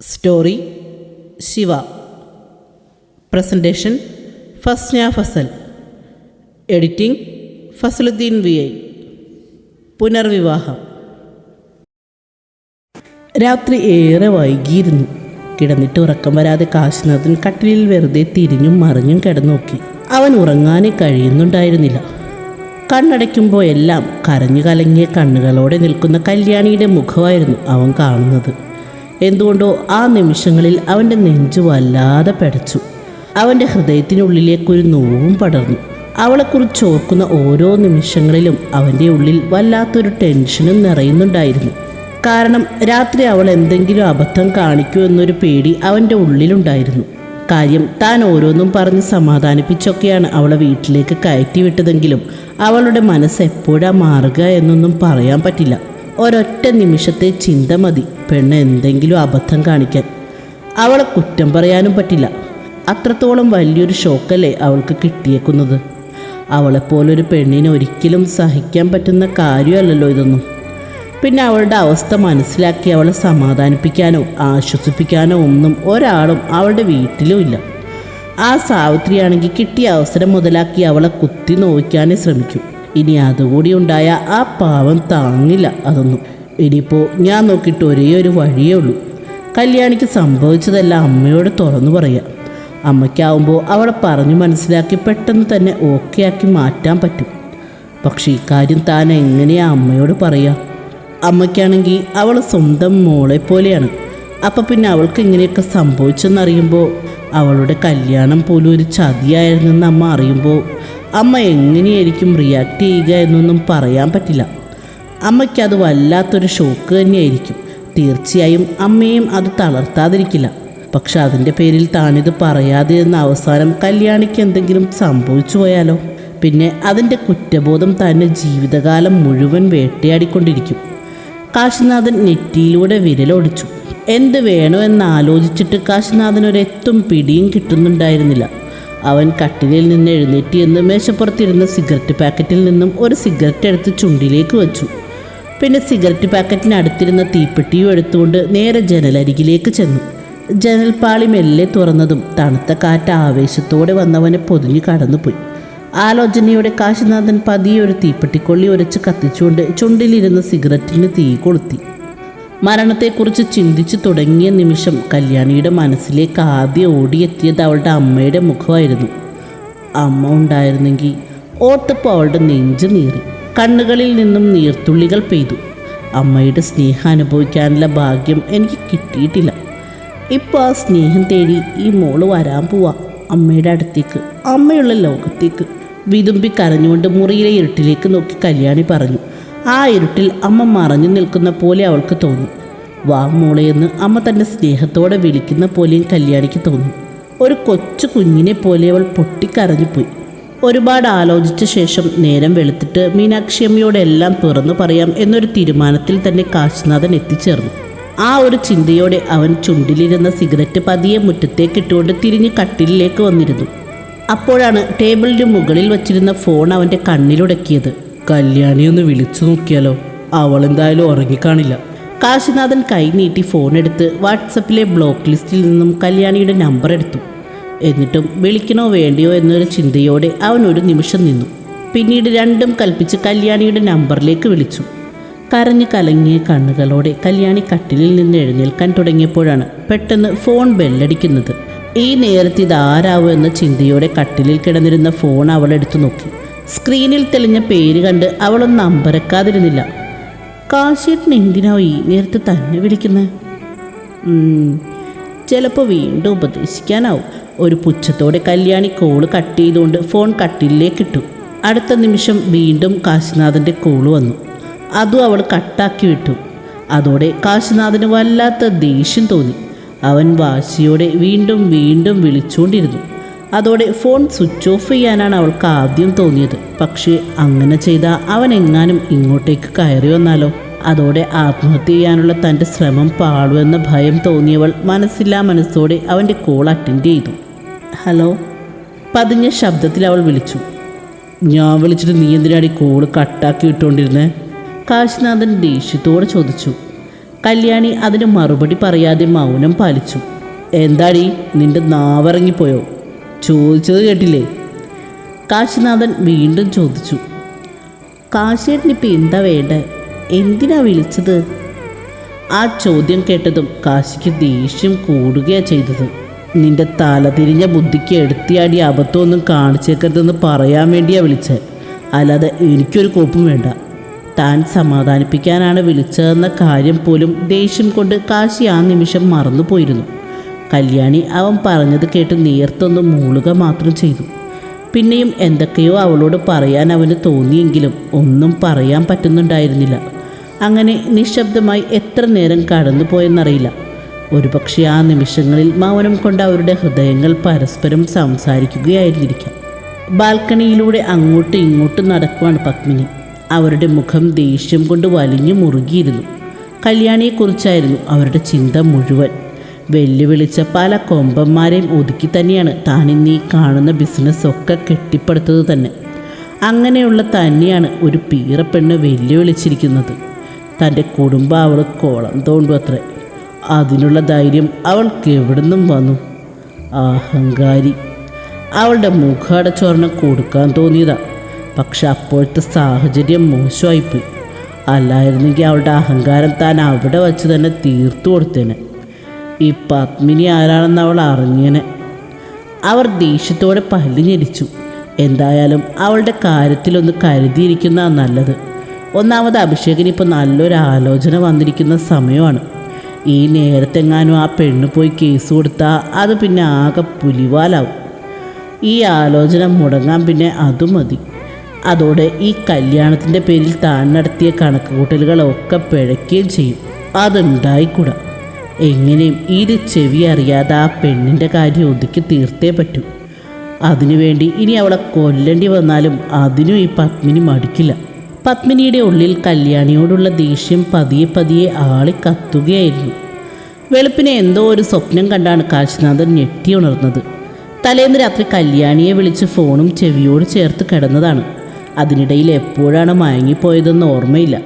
Story Shiva presentation Fasna Fazal editing Fasaluddin V I പുനർവിവാഹം രാത്രി ഏറെ വൈകിയിരുന്നു. കിടന്നിട്ട് ഉറക്കം വരാതെ കാശിനാഥൻ കട്ടിലിൽ വെറുതെ തിരിഞ്ഞും മറിഞ്ഞും കിടന്നോക്കി അവൻ ഉറങ്ങാനേ കഴിയുന്നുണ്ടായിരുന്നില്ല. കണ്ണടയ്ക്കുമ്പോൾ എല്ലാം കരഞ്ഞു കലങ്ങിയ കണ്ണുകളോടെ നിൽക്കുന്ന കല്യാണിയുടെ മുഖമായിരുന്നു അവൻ കാണുന്നത്. എന്തുകൊണ്ടോ ആ നിമിഷങ്ങളിൽ അവന്റെ നെഞ്ചു വല്ലാതെ പെടച്ചു. അവന്റെ ഹൃദയത്തിനുള്ളിലേക്കൊരു നോവും പടർന്നു. അവളെക്കുറിച്ച് ഓർക്കുന്ന ഓരോ നിമിഷങ്ങളിലും അവന്റെ ഉള്ളിൽ വല്ലാത്തൊരു ടെൻഷനും നിറയുന്നുണ്ടായിരുന്നു. കാരണം രാത്രി അവൾ എന്തെങ്കിലും അബദ്ധം കാണിക്കൂ എന്നൊരു പേടി അവന്റെ ഉള്ളിലുണ്ടായിരുന്നു. കാര്യം താൻ ഓരോന്നും പറഞ്ഞ് സമാധാനിപ്പിച്ചൊക്കെയാണ് അവളെ വീട്ടിലേക്ക് കയറ്റിവിട്ടതെങ്കിലും അവളുടെ മനസ്സ് എപ്പോഴാ മാറുക എന്നൊന്നും പറയാൻ പറ്റില്ല. ഒരൊറ്റ നിമിഷത്തെ ചിന്ത മതി പെണ്ണ് എന്തെങ്കിലും അബദ്ധം കാണിക്കാൻ. അവളെ കുറ്റം പറയാനും പറ്റില്ല. അത്രത്തോളം വലിയൊരു ഷോക്കല്ലേ അവൾക്ക് കിട്ടിയേക്കുന്നത്. അവളെപ്പോലൊരു പെണ്ണിനെ ഒരിക്കലും സഹിക്കാൻ പറ്റുന്ന കാര്യമല്ലല്ലോ ഇതൊന്നും. പിന്നെ അവളുടെ അവസ്ഥ മനസ്സിലാക്കി അവളെ സമാധാനിപ്പിക്കാനോ ആശ്വസിപ്പിക്കാനോ ഒന്നും ഒരാളും അവളുടെ വീട്ടിലും ഇല്ല. ആ സാവിത്രിയാണെങ്കിൽ കിട്ടിയ അവസരം മുതലാക്കി അവളെ കുത്തി നോക്കാനേ ശ്രമിക്കും. ഇനി അതുകൂടി ഉണ്ടായ ആ പാവം താങ്ങില്ല അതൊന്നും. ഇനിയിപ്പോൾ ഞാൻ നോക്കിയിട്ട് ഒരേ ഒരു വഴിയേ ഉള്ളൂ. കല്യാണിക്ക് സംഭവിച്ചതെല്ലാം അമ്മയോട് തുറന്നു പറയാം. അമ്മയ്ക്കാവുമ്പോൾ അവളെ പറഞ്ഞു മനസ്സിലാക്കി പെട്ടെന്ന് തന്നെ ഓക്കെ ആക്കി മാറ്റാൻ പറ്റും. പക്ഷേ ഇക്കാര്യം താൻ എങ്ങനെയാ അമ്മയോട് പറയാ? അമ്മയ്ക്കാണെങ്കിൽ അവൾ സ്വന്തം മോളെ പോലെയാണ്. അപ്പം പിന്നെ അവൾക്ക് ഇങ്ങനെയൊക്കെ സംഭവിച്ചെന്നറിയുമ്പോൾ അവളുടെ കല്യാണം പോലും ഒരു ചതിയായിരുന്നെന്ന് അമ്മ അറിയുമ്പോൾ അമ്മ എങ്ങനെയായിരിക്കും റിയാക്ട് ചെയ്യുക എന്നൊന്നും പറയാൻ പറ്റില്ല. അമ്മയ്ക്കത് വല്ലാത്തൊരു ഷോക്ക് തന്നെയായിരിക്കും. തീർച്ചയായും അമ്മയും അത് തളർത്താതിരിക്കില്ല. പക്ഷെ അതിന്റെ പേരിൽ താനിത് പറയാതെ എന്ന അവസാനം കല്യാണിക്ക് എന്തെങ്കിലും സംഭവിച്ചു പോയാലോ? പിന്നെ അതിന്റെ കുറ്റബോധം തന്നെ ജീവിതകാലം മുഴുവൻ വേട്ടയാടിക്കൊണ്ടിരിക്കും. കാശിനാഥൻ നെറ്റിയിലൂടെ വിരലോടിച്ചു. എന്ത് വേണോ എന്ന് ആലോചിച്ചിട്ട് കാശിനാഥൻ ഒരെത്തും പിടിയും കിട്ടുന്നുണ്ടായിരുന്നില്ല. അവൻ കട്ടിലിൽ നിന്ന് എഴുന്നേറ്റി എന്ന് മേശപ്പുറത്തിരുന്ന സിഗരറ്റ് പാക്കറ്റിൽ നിന്നും ഒരു സിഗരറ്റ് എടുത്ത് ചുണ്ടിലേക്ക് വെച്ചു. പിന്നെ സിഗരറ്റ് പാക്കറ്റിനടുത്തിരുന്ന തീപ്പെട്ടിയും എടുത്തുകൊണ്ട് നേരെ ജനലരികിലേക്ക് ചെന്നു. ജനൽപ്പാളി മെല്ലെ തുറന്നതും തണുത്ത കാറ്റ് ആവേശത്തോടെ വന്നവനെ പൊതിഞ്ഞു കടന്നുപോയി. ആലോചനയോടെ കാശിനാഥൻ പതിയെ ഒരു തീപ്പെട്ടിക്കൊള്ളി ഉരച്ച് കത്തിച്ചുകൊണ്ട് ചുണ്ടിലിരുന്ന സിഗരറ്റിന് തീ കൊളുത്തി. മരണത്തെക്കുറിച്ച് ചിന്തിച്ചു തുടങ്ങിയ നിമിഷം കല്യാണിയുടെ മനസ്സിലേക്ക് ആദ്യം ഓടിയെത്തിയത് അവളുടെ അമ്മയുടെ മുഖമായിരുന്നു. അമ്മ ഉണ്ടായിരുന്നെങ്കിൽ ഓർത്തപ്പോൾ അവളുടെ നെഞ്ച് നീറി. കണ്ണുകളിൽ നിന്നും നീർത്തുള്ളികൾ പെയ്തു. അമ്മയുടെ സ്നേഹം അനുഭവിക്കാനുള്ള ഭാഗ്യം എനിക്ക് കിട്ടിയിട്ടില്ല. ഇപ്പോൾ ആ സ്നേഹം തേടി ഈ മോൾ വരാൻ പോവാ അമ്മയുടെ അടുത്തേക്ക് അമ്മയുള്ള ലോകത്തേക്ക്. വിതുമ്പി കരഞ്ഞുകൊണ്ട് മുറിയിലെ ഇരുട്ടിലേക്ക് നോക്കി കല്യാണി പറഞ്ഞു. ആ ഇരുട്ടിൽ അമ്മ മറഞ്ഞു നിൽക്കുന്ന പോലെ അവൾക്ക് തോന്നി. വാ മോളെയെന്ന് അമ്മ തന്റെ സ്നേഹത്തോടെ വിളിക്കുന്ന പോലെയും കല്യാണിക്ക് തോന്നി. ഒരു കൊച്ചു കുഞ്ഞിനെ പോലെ അവൾ പൊട്ടിക്കരഞ്ഞുപോയി. ഒരുപാട് ആലോചിച്ച ശേഷം നേരം വെളുത്തിട്ട് മീനാക്ഷി അമ്മയോട് എല്ലാം തുറന്നു പറയാം എന്നൊരു തീരുമാനത്തിൽ തന്നെ കാശിനാഥൻ എത്തിച്ചേർന്നു. ആ ഒരു ചിന്തയോടെ അവൻ ചുണ്ടിലിരുന്ന സിഗരറ്റ് പതിയെ മുറ്റത്തേക്കിട്ടുകൊണ്ട് തിരിഞ്ഞ് കട്ടിലിലേക്ക് വന്നിരുന്നു. അപ്പോഴാണ് ടേബിളിന് മുകളിൽ വച്ചിരുന്ന ഫോൺ അവന്റെ കണ്ണിലുടക്കിയത്. കല്യാണി ഒന്ന് വിളിച്ചു നോക്കിയാലോ? അവൾ എന്തായാലും ഉറങ്ങിക്കാണില്ല. കാശിനാഥൻ കൈ നീട്ടി ഫോൺ എടുത്ത് വാട്സപ്പിലെ ബ്ലോക്ക് ലിസ്റ്റിൽ നിന്നും കല്യാണിയുടെ നമ്പർ എടുത്തു. എന്നിട്ടും വിളിക്കണോ വേണ്ടിയോ എന്നൊരു ചിന്തയോടെ അവൻ ഒരു നിമിഷം നിന്നു. പിന്നീട് രണ്ടും കൽപ്പിച്ച് കല്യാണിയുടെ നമ്പറിലേക്ക് വിളിച്ചു. കരഞ്ഞു കലങ്ങിയ കണ്ണുകളോടെ കല്യാണി കട്ടിലിൽ നിന്ന് എഴുന്നേൽക്കാൻ തുടങ്ങിയപ്പോഴാണ് പെട്ടെന്ന് ഫോൺ ബെല്ലടിക്കുന്നത്. ഈ നേരത്തെ ഇതാരാവോ എന്ന ചിന്തയോടെ കട്ടിലിൽ കിടന്നിരുന്ന ഫോൺ അവൾ എടുത്തു നോക്കി. സ്ക്രീനിൽ തെളിഞ്ഞ പേര് കണ്ട് അവളൊന്നും അമ്പരക്കാതിരുന്നില്ല. കാശിയേട്ടൻ എന്തിനാവും ഈ നേരത്തെ തന്നെ വിളിക്കുന്നത് ചിലപ്പോൾ വീണ്ടും ഉപദേശിക്കാനാവും. ഒരു പുച്ഛത്തോടെ കല്യാണി കോൾ കട്ട് ചെയ്തുകൊണ്ട് ഫോൺ കട്ടിലേക്ക് ഇട്ടു. അടുത്ത നിമിഷം വീണ്ടും കാശിനാഥന്റെ കോൾ വന്നു. അതും അവൾ കട്ടാക്കി വിട്ടു. അതോടെ കാശിനാഥന് വല്ലാത്ത ദേഷ്യം തോന്നി. അവൻ വാശിയോടെ വീണ്ടും വീണ്ടും വിളിച്ചുകൊണ്ടിരുന്നു അതോടെ ഫോൺ സ്വിച്ച് ഓഫ് ചെയ്യാനാണ് അവൾക്ക് ആദ്യം തോന്നിയത്. പക്ഷേ അങ്ങനെ ചെയ്താൽ അവൻ എങ്ങാനും ഇങ്ങോട്ടേക്ക് കയറി വന്നാലോ? അതോടെ ആത്മഹത്യ ചെയ്യാനുള്ള തന്റെ ശ്രമം പാടുമെന്ന ഭയം തോന്നിയവൾ മനസ്സില്ലാ മനസ്സോടെ അവന്റെ കോൾ അറ്റൻഡ് ചെയ്തു. ഹലോ? പതിഞ്ഞ ശബ്ദത്തിൽ അവൾ വിളിച്ചു. ഞാൻ വിളിച്ചിട്ട് നീ എന്തിനാടി കോൾ കട്ടാക്കി വിട്ടുകൊണ്ടിരുന്നേ കാശിനാഥൻ ദേഷ്യത്തോടെ ചോദിച്ചു. കല്യാണി അതിന് മറുപടി പറയാതെ മൗനം പാലിച്ചു. എന്താടി നിന്റെ നാവിറങ്ങിപ്പോയോ? ചോദിച്ചത് കേട്ടില്ലേ? കാശിനാഥൻ വീണ്ടും ചോദിച്ചു. കാശേട്ടനിപ്പോൾ എന്താ വേണ്ടേ? എന്തിനാ വിളിച്ചത്? ആ ചോദ്യം കേട്ടതും കാശിക്ക് ദേഷ്യം കൂടുകയാണ് ചെയ്തത്. നിന്റെ തലതിരിഞ്ഞ ബുദ്ധിക്ക് എടുത്തിയാടി അബദ്ധമൊന്നും കാണിച്ചേക്കരുതെന്ന് പറയാൻ വേണ്ടിയാണ് വിളിച്ചത് അല്ലാതെ എനിക്കൊരു കോപ്പും വേണ്ട. താൻ സമാധാനിപ്പിക്കാനാണ് വിളിച്ചതെന്ന കാര്യം പോലും ദേഷ്യം കൊണ്ട് കാശി ആ നിമിഷം മറന്നുപോയിരുന്നു കല്യാണി അവൻ പറഞ്ഞത് കേട്ട് നേർത്തൊന്ന് മൂളുക മാത്രം ചെയ്തു. പിന്നെയും എന്തൊക്കെയോ അവളോട് പറയാൻ അവന് തോന്നിയെങ്കിലും ഒന്നും പറയാൻ പറ്റുന്നുണ്ടായിരുന്നില്ല. അങ്ങനെ നിശബ്ദമായി എത്ര നേരം കടന്നുപോയെന്നറിയില്ല. ഒരുപക്ഷെ ആ നിമിഷങ്ങളിൽ മൗനം കൊണ്ട് അവരുടെ ഹൃദയങ്ങൾ പരസ്പരം സംസാരിക്കുകയായിരുന്നിരിക്കാം. ബാൽക്കണിയിലൂടെ അങ്ങോട്ടും ഇങ്ങോട്ടും നടക്കുവാണ് പത്മിനി. അവരുടെ മുഖം ദേഷ്യം കൊണ്ട് വലിഞ്ഞു മുറുകിയിരുന്നു. കല്യാണിയെക്കുറിച്ചായിരുന്നു അവരുടെ ചിന്ത മുഴുവൻ. വെല്ലുവിളിച്ച പല കൊമ്പന്മാരെയും ഒതുക്കി തന്നെയാണ് താനിന്ന് കാണുന്ന ബിസിനസ്സൊക്കെ കെട്ടിപ്പടുത്തത് തന്നെ. അങ്ങനെയുള്ള തന്നെയാണ് ഒരു പീറപ്പെണ്ണ് വെല്ലുവിളിച്ചിരിക്കുന്നത്. തന്റെ കുടുംബം അവൾ കോളം തോണ്ടു അത്രേ അതിനുള്ള ധൈര്യം അവൾക്ക് എവിടുന്നും വന്നു. അഹങ്കാരി അവളുടെ മുഖടച്ചോർണം കൊടുക്കാൻ തോന്നിയതാ. പക്ഷെ അപ്പോഴത്തെ സാഹചര്യം മോശമായിപ്പോയി. അല്ലായിരുന്നെങ്കിൽ അവളുടെ അഹങ്കാരം താൻ അവിടെ വച്ച് തന്നെ തീർത്തു കൊടുത്തേനെ. ഈ പത്മിനി ആരാണെന്ന് അവൾ അറിഞ്ഞേനെ. അവർ ദേഷ്യത്തോടെ പല്ല് ഞെരിച്ചു എന്തായാലും അവളുടെ കാര്യത്തിലൊന്ന് കരുതിയിരിക്കുന്ന നല്ലത്. ഒന്നാമത് അഭിഷേകിന് ഇപ്പോൾ നല്ലൊരു ആലോചന വന്നിരിക്കുന്ന സമയമാണ്. ഈ നേരത്തെങ്ങാനും ആ പെണ്ണ് പോയി കേസ് കൊടുത്താൽ അത് പിന്നെ ആകെ പുലിവാലാവും. ഈ ആലോചന മുടങ്ങാൻ പിന്നെ അതും മതി. അതോടെ ഈ കല്യാണത്തിന്റെ പേരിൽ താൻ നടത്തിയ കണക്കുകൂട്ടലുകളൊക്കെ പിഴയ്ക്കുകയും ചെയ്യും. അതുണ്ടായിക്കൂടാ. എങ്ങനെയും ഇത് ചെവി അറിയാതെ ആ പെണ്ണിന്റെ കാര്യം ഒതുക്കി തീർത്തേ പറ്റൂ. അതിനുവേണ്ടി ഇനി അവളെ കൊല്ലേണ്ടി വന്നാലും അതിനും ഈ പത്മിനി മടിക്കില്ല. പത്മിനിയുടെ ഉള്ളിൽ കല്യാണിയോടുള്ള ദേഷ്യം പതിയെ പതിയെ ആളി കത്തുകയായിരുന്നു. വെളുപ്പിനെ എന്തോ ഒരു സ്വപ്നം കണ്ടാണ് കാശിനാഥൻ ഞെട്ടി ഉണർന്നത്. തലേന്ന് രാത്രി കല്യാണിയെ വിളിച്ച് ഫോണും ചെവിയോട് ചേർത്ത് കിടന്നതാണ്. അതിനിടയിൽ എപ്പോഴാണ് മയങ്ങിപ്പോയതെന്ന് ഓർമ്മയില്ല.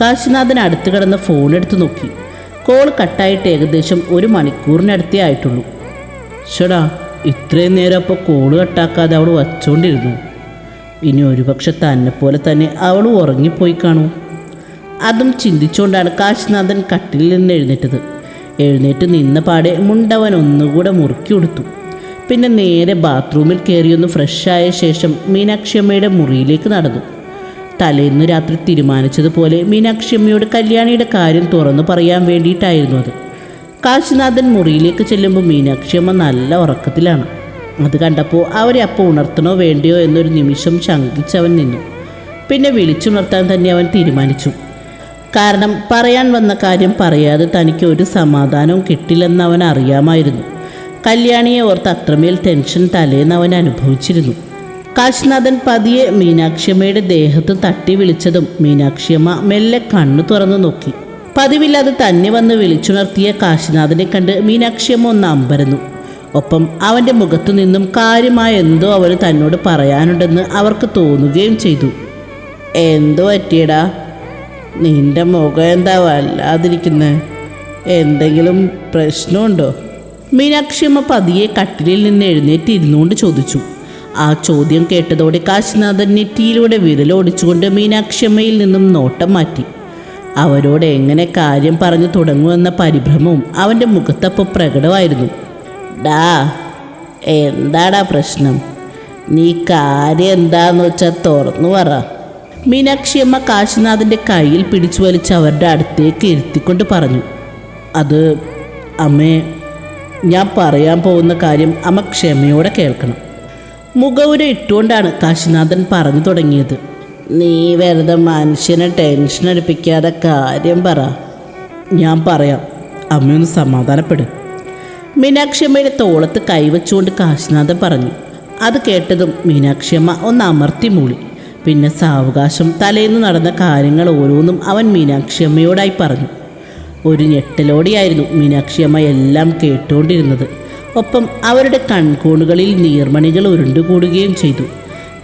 കാശിനാഥൻ അടുത്ത് കിടന്ന് ഫോൺ എടുത്ത് നോക്കി. കോൾ കട്ടായിട്ട് ഏകദേശം ഒരു മണിക്കൂറിനടുത്തേ ആയിട്ടുള്ളൂ. ഷടാ ഇത്രയും നേരം അപ്പോൾ കോൾ കട്ടാക്കാതെ അവൾ വച്ചുകൊണ്ടിരുന്നു ഇനി ഒരുപക്ഷെ തന്നെ പോലെ തന്നെ അവൾ ഉറങ്ങിപ്പോയി കാണൂ. അതും ചിന്തിച്ചുകൊണ്ടാണ് കാശിനാഥൻ കട്ടിലിൽ നിന്ന് എഴുന്നേറ്റത്. എഴുന്നേറ്റ് നിന്ന പാടെ മുണ്ടവൻ ഒന്നുകൂടെ മുറുക്കി കൊടുത്തു പിന്നെ നേരെ ബാത്റൂമിൽ കയറിയൊന്ന് ഫ്രഷായ ശേഷം മീനാക്ഷിയമ്മയുടെ മുറിയിലേക്ക് നടന്നു. തലേന്ന് രാത്രി തീരുമാനിച്ചതുപോലെ മീനാക്ഷിയമ്മയോട് കല്യാണിയുടെ കാര്യം തുറന്നു പറയാൻ വേണ്ടിയിട്ടായിരുന്നു അത്. കാശിനാഥൻ മുറിയിലേക്ക് ചെല്ലുമ്പോൾ മീനാക്ഷിയമ്മ നല്ല ഉറക്കത്തിലാണ്. അത് കണ്ടപ്പോൾ അവരെ അപ്പോൾ ഉണർത്തണോ വേണ്ടയോ എന്നൊരു നിമിഷം ശങ്കിച്ചവൻ നിന്നു. പിന്നെ വിളിച്ചുണർത്താൻ തന്നെ അവൻ തീരുമാനിച്ചു. കാരണം പറയാൻ വന്ന കാര്യം പറയാതെ തനിക്ക് ഒരു സമാധാനവും കിട്ടില്ലെന്ന് അവൻ അറിയാമായിരുന്നു. കല്യാണിയെ ഓർത്ത് അത്രമേൽ ടെൻഷൻ തലേന്ന് അവൻ അനുഭവിച്ചിരുന്നു. കാശിനാഥൻ പതിയെ മീനാക്ഷിയമ്മയുടെ ദേഹത്ത് തട്ടി വിളിച്ചതും മീനാക്ഷിയമ്മ മെല്ലെ കണ്ണു തുറന്നു നോക്കി. പതിവില്ലാതെ തന്നെ വന്ന് വിളിച്ചുണർത്തിയ കാശിനാഥനെ കണ്ട് മീനാക്ഷിയമ്മ ഒന്ന് അമ്പരന്നു. ഒപ്പം അവന്റെ മുഖത്തു നിന്നും കാര്യമായ എന്തോ അവന് തന്നോട് പറയാനുണ്ടെന്ന് അവർക്ക് തോന്നുകയും ചെയ്തു. എന്തോ പറ്റിയടാ? നിന്റെ മുഖം എന്താ വല്ലാതിരിക്കുന്നത് എന്തെങ്കിലും പ്രശ്നമുണ്ടോ? മീനാക്ഷിയമ്മ പതിയെ കട്ടിലിൽ നിന്ന് എഴുന്നേറ്റ് ഇരുന്നുകൊണ്ട് ചോദിച്ചു. ആ ചോദ്യം കേട്ടതോടെ കാശിനാഥൻ നെറ്റിയിലൂടെ വിരലോടിച്ചുകൊണ്ട് മീനാക്ഷിയമ്മയിൽ നിന്നും നോട്ടം മാറ്റി. അവരോട് എങ്ങനെ കാര്യം പറഞ്ഞു തുടങ്ങുമെന്ന പരിഭ്രമവും അവന്റെ മുഖത്തപ്പം പ്രകടമായിരുന്നു. ഡാ എന്താടാ പ്രശ്നം? നീ കാര്യം എന്താന്ന് വെച്ചാൽ തുറന്നു പറ. മീനാക്ഷിയമ്മ കാശിനാഥന്റെ കയ്യിൽ പിടിച്ചു വലിച്ച് അവരുടെ അടുത്തേക്ക് ഇരുത്തിക്കൊണ്ട് പറഞ്ഞു. അത് അമ്മേ ഞാൻ പറയാൻ പോകുന്ന കാര്യം അമ്മ ക്ഷമയോടെ കേൾക്കണം. മുഖവുര ഇട്ടുകൊണ്ടാണ് കാശിനാഥൻ പറഞ്ഞു തുടങ്ങിയത്. നീ വെറുതെ മനുഷ്യനെ ടെൻഷൻ അടുപ്പിക്കാതെ കാര്യം പറ. ഞാൻ പറയാം. അമ്മയൊന്ന് സമാധാനപ്പെടും. മീനാക്ഷിയമ്മയുടെ തോളത്ത് കൈവച്ചുകൊണ്ട് കാശിനാഥൻ പറഞ്ഞു. അത് കേട്ടതും മീനാക്ഷിയമ്മ ഒന്ന് അമർത്തി മൂളി. പിന്നെ സാവകാശം തലേന്ന് നടന്ന കാര്യങ്ങൾ ഓരോന്നും അവൻ മീനാക്ഷിയമ്മയോടായി പറഞ്ഞു. ഒരു ഞെട്ടലോടെയായിരുന്നു മീനാക്ഷിയമ്മ എല്ലാം കേട്ടുകൊണ്ടിരുന്നത് ഒപ്പം അവരുടെ കൺകോണുകളിൽ നീർമണികൾ ഉരുണ്ടുകൂടുകയും ചെയ്തു.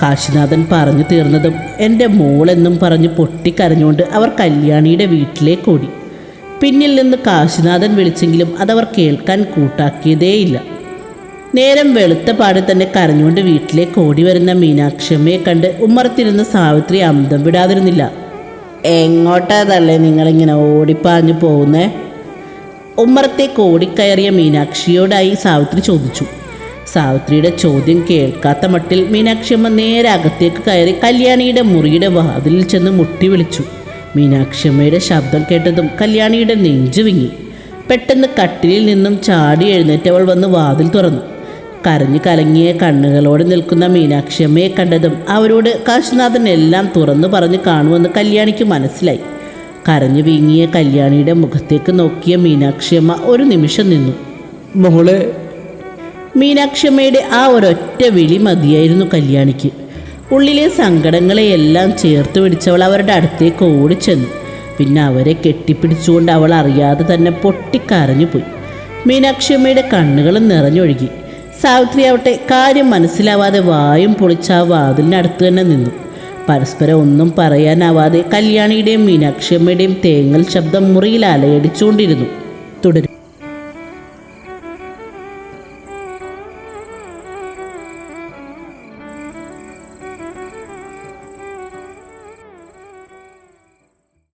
കാശിനാഥൻ പറഞ്ഞു തീർന്നതും എന്റെ മോളെന്നും പറഞ്ഞ് പൊട്ടിക്കരഞ്ഞുകൊണ്ട് അവർ കല്യാണിയുടെ വീട്ടിലേക്ക് ഓടി. പിന്നിൽ നിന്ന് കാശിനാഥൻ വിളിച്ചെങ്കിലും അതവർ കേൾക്കാൻ കൂട്ടാക്കിയതേയില്ല. നേരം വെളുത്ത പാടി തന്നെ കരഞ്ഞുകൊണ്ട് വീട്ടിലേക്ക് ഓടി വരുന്ന മീനാക്ഷമ്മയെ കണ്ട് ഉമ്മറത്തിരുന്ന സാവിത്രി അന്തം വിടാതിരുന്നില്ല. എങ്ങോട്ടതല്ലേ നിങ്ങളിങ്ങനെ ഓടിപ്പാഞ്ഞു പോകുന്നേ? ഉമ്മറത്തേക്ക് ഓടിക്കയറിയ മീനാക്ഷിയോടായി സാവിത്രി ചോദിച്ചു. സാവിത്രിയുടെ ചോദ്യം കേൾക്കാത്ത മട്ടിൽ മീനാക്ഷിയമ്മ നേരെ അകത്തേക്ക് കയറി കല്യാണിയുടെ മുറിയുടെ വാതിലിൽ ചെന്ന് മുട്ടി വിളിച്ചു. മീനാക്ഷിയമ്മയുടെ ശബ്ദം കേട്ടതും കല്യാണിയുടെ നെഞ്ചു വിങ്ങി പെട്ടെന്ന് കട്ടിലിൽ നിന്നും ചാടി എഴുന്നേറ്റവൾ വന്ന് വാതിൽ തുറന്നു. കരഞ്ഞു കലങ്ങിയ കണ്ണുകളോട് നിൽക്കുന്ന മീനാക്ഷിയമ്മയെ കണ്ടതും അവരോട് കാശിനാഥൻ എല്ലാം തുറന്നു പറഞ്ഞു കാണുമെന്ന് കല്യാണിക്ക് മനസ്സിലായി. കരഞ്ഞു വീങ്ങിയ കല്യാണിയുടെ മുഖത്തേക്ക് നോക്കിയ മീനാക്ഷിയമ്മ ഒരു നിമിഷം നിന്നു. മോളെ. മീനാക്ഷിയമ്മയുടെ ആ ഒരൊറ്റ വിളി മതിയായിരുന്നു കല്യാണിക്ക്. ഉള്ളിലെ സങ്കടങ്ങളെയെല്ലാം ചേർത്ത് പിടിച്ചവൾ അവരുടെ അടുത്തേക്ക് ഓടിച്ചെന്നു. പിന്നെ അവരെ കെട്ടിപ്പിടിച്ചുകൊണ്ട് അവൾ അറിയാതെ തന്നെ പൊട്ടിക്കരഞ്ഞു പോയി. മീനാക്ഷിയമ്മയുടെ കണ്ണുകൾ നിറഞ്ഞൊഴുകി. സാവിത്രി ആവട്ടെ കാര്യം മനസ്സിലാവാതെ വായും പൊളിച്ച ആ അടുത്ത് തന്നെ നിന്നു. പരസ്പരം ഒന്നും പറയാനാവാതെ കല്യാണിയുടെയും മീനാക്ഷിയമ്മയുടെയും തേങ്ങൽ ശബ്ദം മുറിയിൽ അലയടിച്ചുകൊണ്ടിരുന്നു. തുടരും.